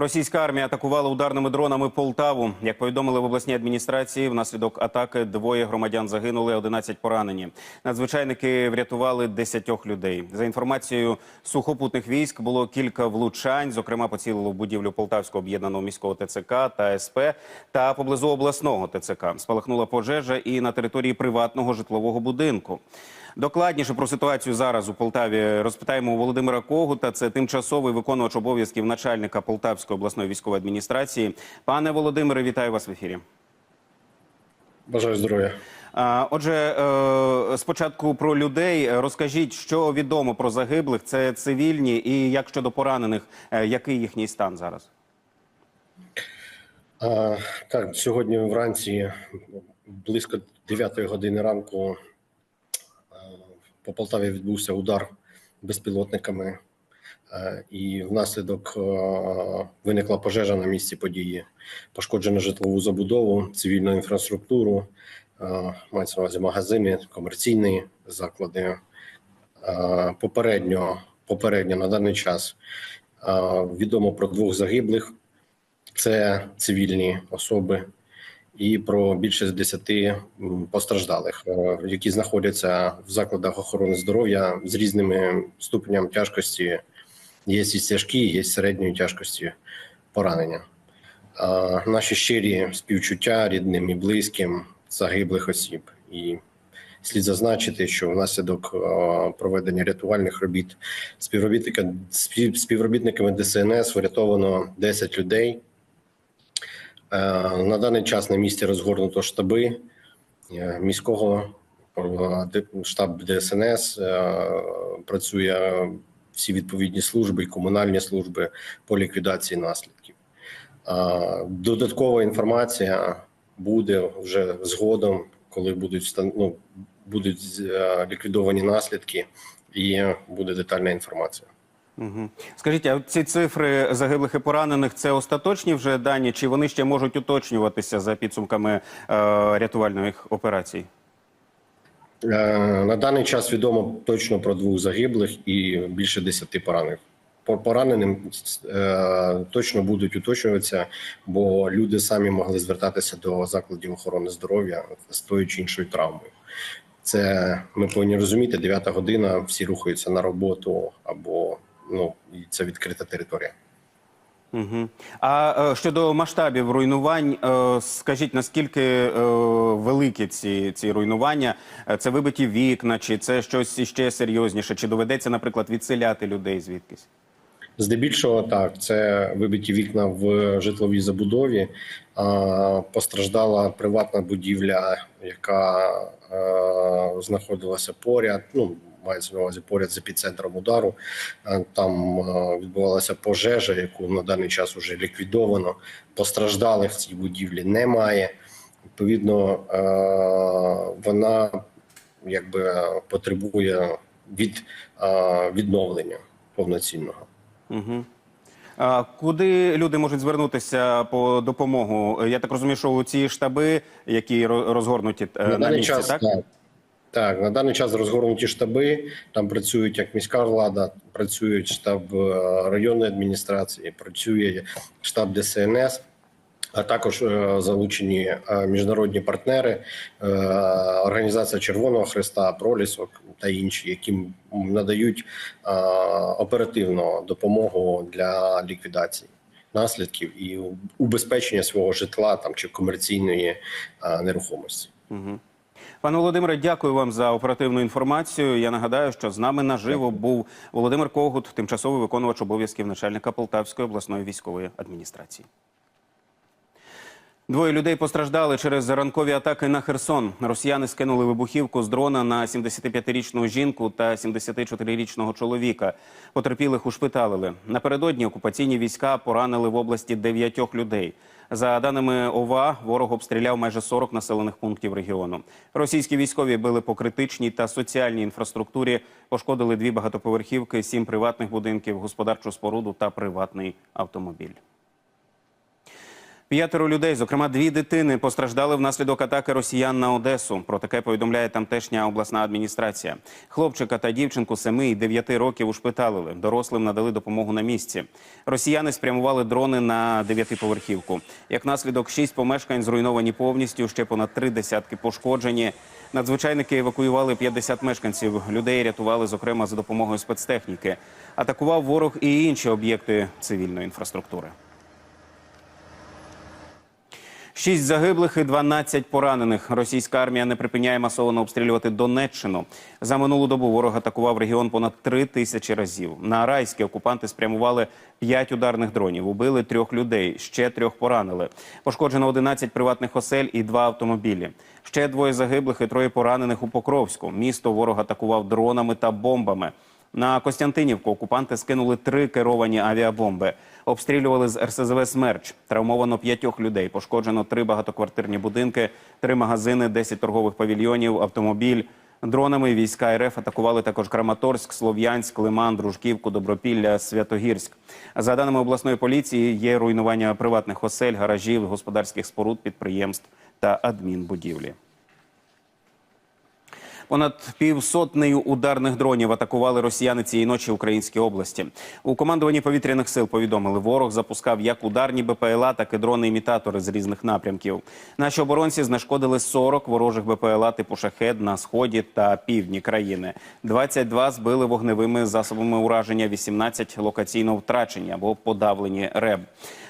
Російська армія атакувала ударними дронами Полтаву. Як повідомили в обласній адміністрації, внаслідок атаки двоє громадян загинули, 11 поранені. Надзвичайники врятували 10 людей. За інформацією сухопутних військ, було кілька влучань. Зокрема, поцілило будівлю Полтавського об'єднаного міського ТЦК та СП та поблизу обласного ТЦК. Спалахнула пожежа і на території приватного житлового будинку. Докладніше про ситуацію зараз у Полтаві розпитаємо у Володимира Когута. Це тимчасовий виконувач обов'язків начальника Полтавської обласної військової адміністрації. Пане Володимире, вітаю вас в ефірі. Бажаю здоров'я. Отже, е, спочатку про людей розкажіть, що відомо про загиблих. Це цивільні, і як щодо поранених, е, який їхній стан зараз? А, так, сьогодні вранці близько 9 години ранку по Полтаві відбувся удар безпілотниками, і внаслідок виникла пожежа на місці події. Пошкоджено житлову забудову, цивільну інфраструктуру, мається на увазі магазини, комерційні заклади. Попередньо, попередньо на даний час відомо про двох загиблих. Це цивільні особи, і про більше 10 м, постраждалих, е, які знаходяться в закладах охорони здоров'я з різними ступеням тяжкості. Є і тяжкі, є середньої тяжкості поранення. Наші щирі співчуття рідним і близьким загиблих осіб. І слід зазначити, що внаслідок е, проведення рятувальних робіт співробітника спів- співробітниками ДСНС врятовано 10 людей. Е, На даний час на місці розгорнуто штаби е, міського е, штаб ДСНС. Працює всі відповідні служби комунальні служби по ліквідації наслідків. Додаткова інформація буде вже згодом, коли будуть ну, будуть ліквідовані наслідки, і буде детальна інформація. Угу. Скажіть, а ці цифри загиблих і поранених це остаточні вже дані, чи вони ще можуть уточнюватися за підсумками е, рятувальних операцій? Е, На даний час відомо точно про двох загиблих і більше десяти поранених. По пораненим е, точно будуть уточнюватися, бо люди самі могли звертатися до закладів охорони здоров'я з тою чи іншою травмою. Це ми повинні розуміти. 9 година всі рухаються на роботу або ну і це відкрита територія. Угу. А е, щодо масштабів руйнувань, е, скажіть, наскільки е, великі ці, ці руйнування? Це вибиті вікна, чи це щось ще серйозніше? Чи доведеться, наприклад, відселяти людей звідкись? Здебільшого так, це вибиті вікна в житловій забудові. Постраждала приватна будівля, яка знаходилася поряд. Ну мається на увазі поряд з епіцентром удару. Е, Там е, відбувалася пожежа, яку на даний час вже ліквідовано. Постраждалих в цій будівлі немає. Відповідно, е, вона якби потребує від відновлення повноцінного. Угу. А куди люди можуть звернутися по допомогу? Я так розумію, що у ці штаби, які розгорнуті на на, місці, час так? так? Так, на даний час розгорнуті штаби. Там працюють як міська влада, працюють штаб е, районної адміністрації, працює штаб ДСНС, а також е, залучені е, міжнародні партнери, організація Червоного Христа, Пролісок та інші, які надають оперативну допомогу для ліквідації наслідків і убезпечення свого житла там чи комерційної нерухомості. Угу. Пане Володимире, дякую вам за оперативну інформацію. Я нагадаю, що з нами наживо був Володимир Когут, тимчасовий виконувач обов'язків начальника Полтавської обласної військової адміністрації. Двоє людей постраждали через ранкові атаки на Херсон. Росіяни скинули вибухівку з дрона на 75-річну жінку та 74-річного чоловіка. Потерпілих ушпиталили. Напередодні окупаційні війська поранили в області дев'ятьох людей. За даними ОВА, ворог обстріляв майже 40 населених пунктів регіону. Російські військові били по критичній та соціальній інфраструктурі, пошкодили дві багатоповерхівки, сім приватних будинків, господарчу споруду та приватний автомобіль. П'ятеро людей, зокрема дві дитини, постраждали внаслідок атаки росіян на Одесу. Про таке повідомляє тамтешня обласна адміністрація. Хлопчика та дівчинку 7 і 9 років ушпиталили. Дорослим надали допомогу на місці. Росіяни спрямували дрони на дев'ятиповерхівку. Як наслідок, шість помешкань зруйновані повністю. Ще понад три десятки пошкоджені. Надзвичайники евакуювали 50 мешканців. Людей рятували, зокрема, за допомогою спецтехніки. Атакував ворог і інші об'єкти цивільної інфраструктури. Шість загиблих і 12 поранених. Російська армія не припиняє масово обстрілювати Донеччину. За минулу добу ворог атакував регіон понад три тисячі разів. На Арайське окупанти спрямували п'ять ударних дронів. Убили трьох людей, ще трьох поранили. Пошкоджено 11 приватних осель і два автомобілі. Ще двоє загиблих і троє поранених у Покровську. Місто ворог атакував дронами та бомбами. На Костянтинівку окупанти скинули три керовані авіабомби. Обстрілювали з РСЗВ «Смерч». Травмовано п'ятьох людей. Пошкоджено три багатоквартирні будинки, три магазини, 10 торгових павільйонів, автомобіль. Дронами війська РФ атакували також Краматорськ, Слов'янськ, Лиман, Дружківку, Добропілля, Святогірськ. За даними обласної поліції, є руйнування приватних осель, гаражів, господарських споруд, підприємств та адмінбудівлі. Понад півсотнею ударних дронів атакували росіяни цієї ночі українські області. У командуванні повітряних сил повідомили, ворог запускав як ударні БПЛА, так і дрони-імітатори з різних напрямків. Наші оборонці знешкодили 40 ворожих БПЛА типу шахед на сході та півдні країни. 22 збили вогневими засобами ураження, 18 локаційно втрачені або подавлені РЕБ.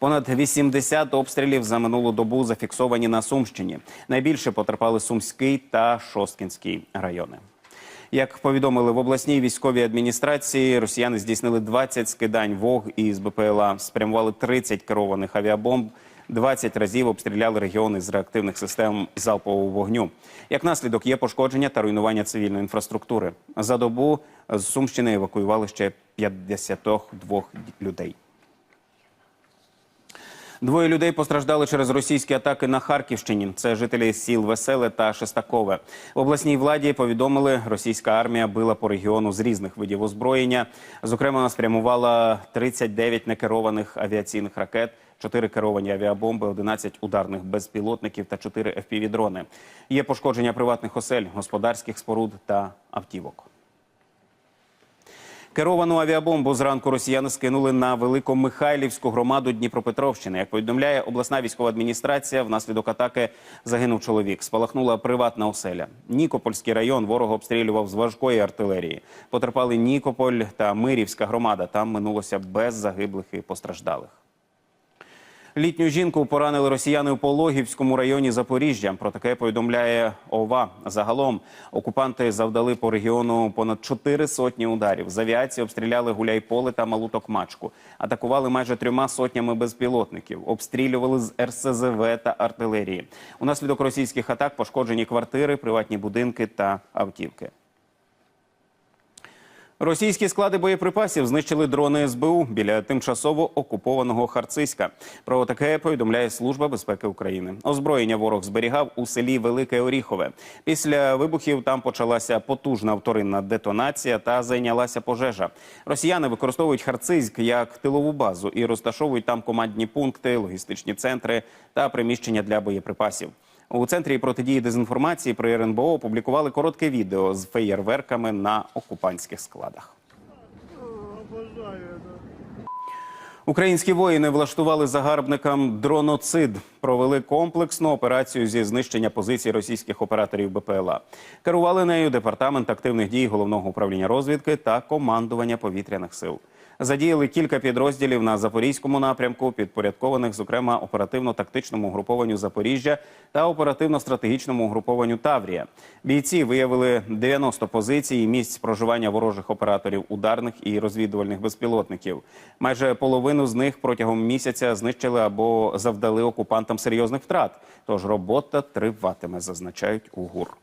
Понад 80 обстрілів за минулу добу зафіксовані на Сумщині. Найбільше потерпали Сумський та Шосткінський райони. Як повідомили в обласній військовій адміністрації, росіяни здійснили 20 скидань ВОГ із БПЛА, спрямували 30 керованих авіабомб, 20 разів обстріляли регіони з реактивних систем залпового вогню. Як наслідок є пошкодження та руйнування цивільної інфраструктури. За добу з Сумщини евакуювали ще 52 людей. Двоє людей постраждали через російські атаки на Харківщині. Це жителі сіл Веселе та Шестакове. В обласній владі повідомили, російська армія била по регіону з різних видів озброєння. Зокрема, спрямувала 39 некерованих авіаційних ракет, 4 керовані авіабомби, 11 ударних безпілотників та 4 FPV-дрони. Є пошкодження приватних осель, господарських споруд та автівок. Керовану авіабомбу зранку росіяни скинули на Великомихайлівську громаду Дніпропетровщини. Як повідомляє обласна військова адміністрація, внаслідок атаки загинув чоловік. Спалахнула приватна оселя. Нікопольський район ворог обстрілював з важкої артилерії. Потерпали Нікополь та Мирівська громада. Там минулося без загиблих і постраждалих. Літню жінку поранили росіяни у Пологівському районі Запоріжжя. Про таке повідомляє ОВА. Загалом окупанти завдали по регіону понад чотири сотні ударів. З авіації обстріляли Гуляйполе та Малу Токмачку. Атакували майже трьома сотнями безпілотників. Обстрілювали з РСЗВ та артилерії. Унаслідок російських атак пошкоджені квартири, приватні будинки та автівки. Російські склади боєприпасів знищили дрони СБУ біля тимчасово окупованого Харциська. Про таке повідомляє Служба безпеки України. Озброєння ворог зберігав у селі Велике Оріхове. Після вибухів там почалася потужна вторинна детонація та зайнялася пожежа. Росіяни використовують Харциськ як тилову базу і розташовують там командні пункти, логістичні центри та приміщення для боєприпасів. У центрі протидії дезінформації при РНБО опублікували коротке відео з феєрверками на окупантських складах. Українські воїни влаштували загарбникам дроноцид. Провели комплексну операцію зі знищення позицій російських операторів БПЛА. Керували нею департамент активних дій головного управління розвідки та командування повітряних сил. Задіяли кілька підрозділів на запорізькому напрямку, підпорядкованих, зокрема, оперативно-тактичному угрупованню Запоріжжя та оперативно-стратегічному угрупованню Таврія. Бійці виявили 90 позицій і місць проживання ворожих операторів ударних і розвідувальних безпілотників. Майже половину з них протягом місяця знищили або завдали окупантам серйозних втрат. Тож робота триватиме, зазначають у ГУР.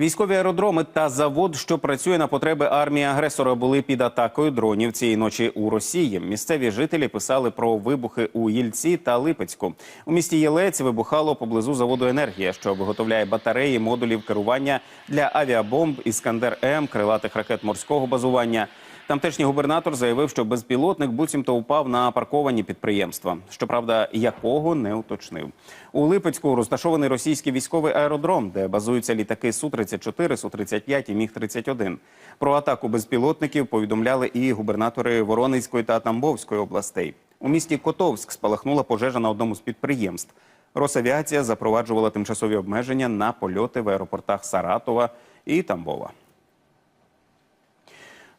Військові аеродроми та завод, що працює на потреби армії агресора, були під атакою дронів цієї ночі у Росії. Місцеві жителі писали про вибухи у Єльці та Липецьку. У місті Єлець вибухало поблизу заводу енергія, що виготовляє батареї модулів керування для авіабомб Іскандер М, крилатих ракет морського базування. Тамтешній губернатор заявив, що безпілотник буцімто упав на парковані підприємства. Щоправда, якого не уточнив. У Липецьку розташований російський військовий аеродром, де базуються літаки Су-34, Су-35 і Міг-31. Про атаку безпілотників повідомляли і губернатори Воронезької та Тамбовської областей. У місті Котовськ спалахнула пожежа на одному з підприємств. Росавіація запроваджувала тимчасові обмеження на польоти в аеропортах Саратова і Тамбова.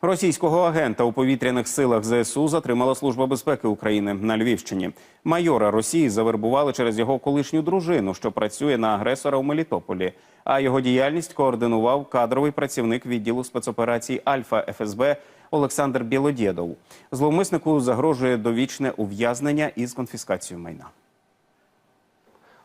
Російського агента у повітряних силах ЗСУ затримала Служба безпеки України на Львівщині. Майора Росії завербували через його колишню дружину, що працює на агресора у Мелітополі. А його діяльність координував кадровий працівник відділу спецоперацій Альфа ФСБ Олександр Білодєдов. Зловмиснику загрожує довічне ув'язнення із конфіскацією майна.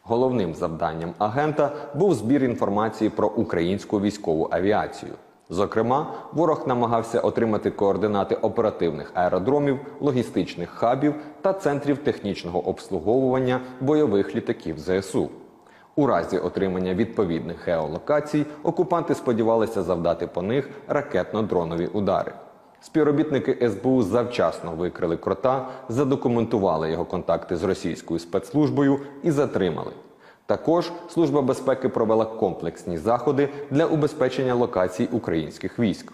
Головним завданням агента був збір інформації про українську військову авіацію. Зокрема, ворог намагався отримати координати оперативних аеродромів, логістичних хабів та центрів технічного обслуговування бойових літаків ЗСУ. У разі отримання відповідних геолокацій окупанти сподівалися завдати по них ракетно-дронові удари. Співробітники СБУ завчасно викрили крота, задокументували його контакти з російською спецслужбою і затримали. Також Служба безпеки провела комплексні заходи для убезпечення локацій українських військ.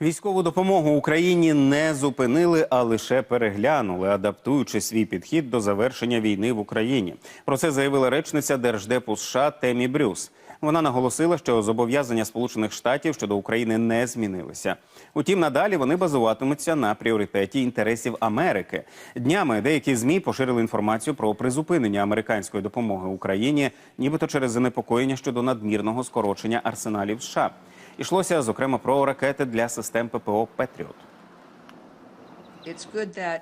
Військову допомогу Україні не зупинили, а лише переглянули, адаптуючи свій підхід до завершення війни в Україні. Про це заявила речниця Держдепу США Темі Брюс. Вона наголосила, що зобов'язання Сполучених Штатів щодо України не змінилися. Утім, надалі вони базуватимуться на пріоритеті інтересів Америки. Днями деякі змі поширили інформацію про призупинення американської допомоги Україні, нібито через занепокоєння щодо надмірного скорочення арсеналів США. Ішлося зокрема про ракети для систем ППО Петріот.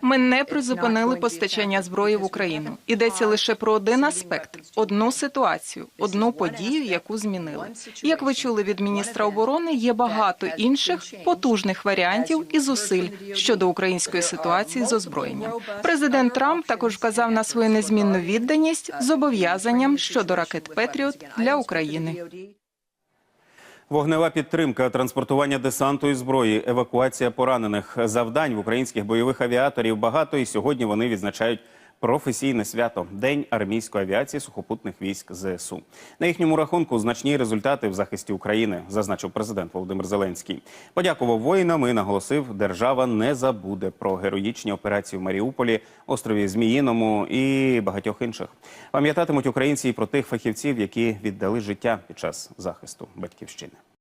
Ми не призупинили постачання зброї в Україну. Йдеться лише про один аспект, одну ситуацію, одну подію, яку змінили. Як ви чули від міністра оборони, є багато інших потужних варіантів і зусиль щодо української ситуації з озброєнням. Президент Трамп також вказав на свою незмінну відданість зобов'язанням щодо ракет Петріот для України. Вогнева підтримка, транспортування десанту і зброї, евакуація поранених. Завдань в українських бойових авіаторів багато, і сьогодні вони відзначають професійне свято День армійської авіації сухопутних військ ЗСУ. На їхньому рахунку значні результати в захисті України, зазначив президент Володимир Зеленський. Подякував воїнам і наголосив, держава не забуде про героїчні операції в Маріуполі, острові Зміїному і багатьох інших. Пам'ятатимуть українці і про тих фахівців, які віддали життя під час захисту батьківщини.